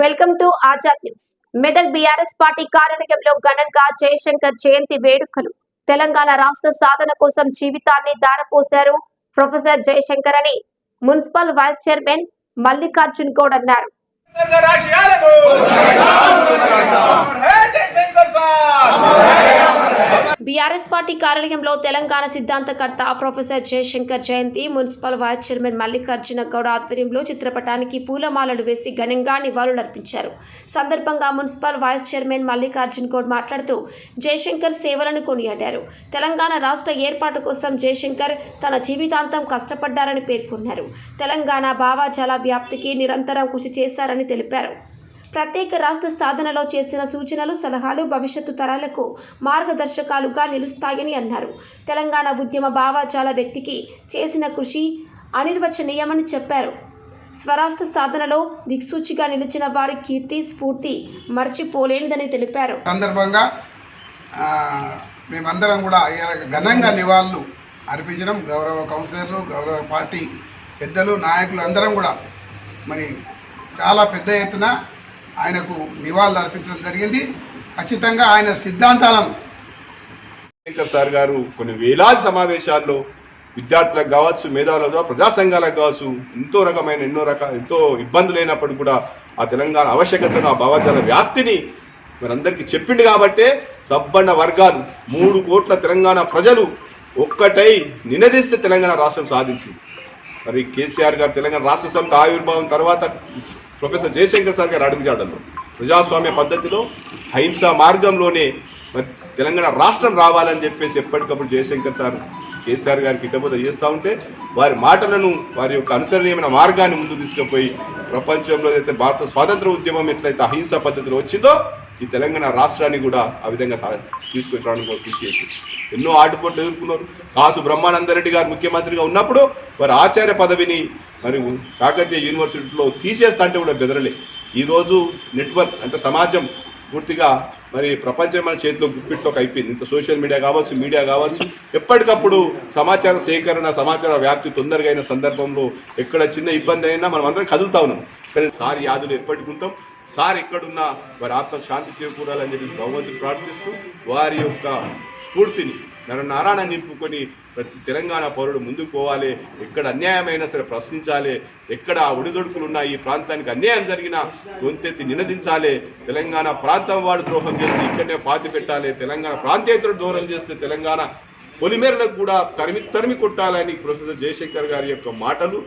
Welcome to Azad news. Medak BRS party కార్యాలయంలో ఘనంగా జయశంకర్ జయంతి వేడుకలు. తెలంగాణ రాష్ట్ర సాధన కోసం జీవితాన్ని దారపోశారు ప్రొఫెసర్ జయశంకర్ అని municipal vice chairman Mallikarjun Goud అన్నారు రాశియాలను హే జయశంకర్ సార్ బీఆర్ఎస్ పార్టీ కార్యాలయంలో తెలంగాణ సిద్ధాంతకర్త ప్రొఫెసర్ జయశంకర్ జయంతి municipal vice chairman Mallikarjuna Goud ఆధ్వర్యంలో చిత్రపటానికి పూలమాలలు వేసి ఘనంగా నివాళులర్పించారు. సందర్భంగా municipal vice chairman Mallikarjuna Goud మాట్లాడుతూ జయశంకర్ సేవలను కొనియాడారు. తెలంగాణ రాష్ట్ర ఏర్పాటు కోసం జయశంకర్ తన జీవితాంతం కష్టపడ్డారని పేర్కొన్నారు. తెలంగాణ భావాజాల వ్యాప్తికి నిరంతరం కృషి చేశారని తెలిపారు. ప్రత్యేక రాష్ట్ర సాధనలో చేసిన సూచనలు సలహాలు భవిష్యత్తు తరాలకు మార్గదర్శకాలుగా నిలుస్తాయని అన్నారు. తెలంగాణ ఉద్యమ భావాజాల వ్యక్తికి చేసిన కృషి అనిర్వచనీయమని చెప్పారు. స్వరాష్ట్ర సాధనలో దిక్సూచిగా నిలిచిన వారి కీర్తి స్ఫూర్తి మర్చిపోలేనిదని తెలిపారు. సందర్భంగా మేమందరం కూడా ఘనంగా నివాళులు అర్పించడం గౌరవ కౌన్సిలర్లు గౌరవ పార్టీ పెద్దలు నాయకులు అందరం కూడా మరి చాలా పెద్ద ఎత్తున ఆయనకు నివాళులు అర్పించడం జరిగింది. ఖచ్చితంగా ఆయన సిద్ధాంతాలను శంకర్ సార్ గారు కొన్ని వేలాది సమావేశాల్లో విద్యార్థులకు కావచ్చు మేధావులకు కావచ్చు, ప్రజా సంఘాలకు కావచ్చు ఎంతో రకమైన ఎన్నో రకాల ఎంతో ఇబ్బందులు అయినప్పుడు కూడా ఆ తెలంగాణ ఆవశ్యకతను ఆ భావజాల వ్యాప్తిని మనందరికీ చెప్పిండు కాబట్టే సబ్బండ వర్గాలు మూడు కోట్ల తెలంగాణ ప్రజలు ఒక్కటై నినదిస్తే తెలంగాణ రాష్ట్రం సాధించింది. మరి కేసీఆర్ గారు తెలంగాణ రాష్ట్ర సమితి ఆవిర్భావం తర్వాత ప్రొఫెసర్ జయశంకర్ సార్ గారు అడుగుజాడల్లో ప్రజాస్వామ్య పద్ధతిలో అహింసా మార్గంలోనే మరి తెలంగాణ రాష్ట్రం రావాలని చెప్పేసి ఎప్పటికప్పుడు జయశంకర్ సార్ కేసీఆర్ గారికి ఇటబోత చేస్తూ ఉంటే వారి మాటలను వారి యొక్క అనుసరణీయమైన మార్గాన్ని ముందు తీసుకుపోయి ప్రపంచంలో అయితే భారత స్వాతంత్ర ఉద్యమం ఎట్లయితే అహింసా పద్ధతిలో వచ్చిందో ఈ తెలంగాణ రాష్ట్రాన్ని కూడా ఆ విధంగా సా- తీసుకొచ్చడానికి కృషి చేసి ఎన్నో ఆటుపోట్లు ఎదుర్కొన్నారు. కాసు బ్రహ్మానందరెడ్డి గారు ముఖ్యమంత్రిగా ఉన్నప్పుడు వారి ఆచార్య పదవిని మరి కాకతీయ యూనివర్సిటీలో తీసేస్తా అంటే కూడా బెదరలే. ఈరోజు నెట్వర్క్ అంటే సమాజం పూర్తిగా మరి ప్రపంచం మన చేతిలో గుప్పిట్లోకి అయిపోయింది ఇంత సోషల్ మీడియా కావచ్చు మీడియా కావచ్చు ఎప్పటికప్పుడు సమాచార సేకరణ సమాచార వ్యాప్తి తొందరగా అయిన సందర్భంలో ఎక్కడ చిన్న ఇబ్బంది అయినా మనం అందరం కదులుతా ఉన్నాం. కానీ సారి యాదులు ఎప్పటికి ఉంటాం. సార్ ఎక్కడున్నా వారి ఆత్మ శాంతి చేకూరాలని చెప్పి భగవంతుడు ప్రార్థిస్తూ వారి యొక్క స్ఫూర్తిని నర నారాయణ నింపుకొని ప్రతి తెలంగాణ పౌరుడు ముందుకు పోవాలి. ఎక్కడ అన్యాయమైనా సరే ప్రశ్నించాలి. ఎక్కడ ఒడిదొడుకులు ఉన్నా ఈ ప్రాంతానికి అన్యాయం జరిగినా గొంతెత్తి నినదించాలి. తెలంగాణ ప్రాంతం వాడు ద్రోహం చేసి ఇక్కడనే పాతి పెట్టాలి. తెలంగాణ ప్రాంతేతరుడు దూరం చేస్తే తెలంగాణ పొలిమేరలకు కూడా తరిమి తరిమి కొట్టాలని ప్రొఫెసర్ జయశంకర్ గారి యొక్క మాటలు.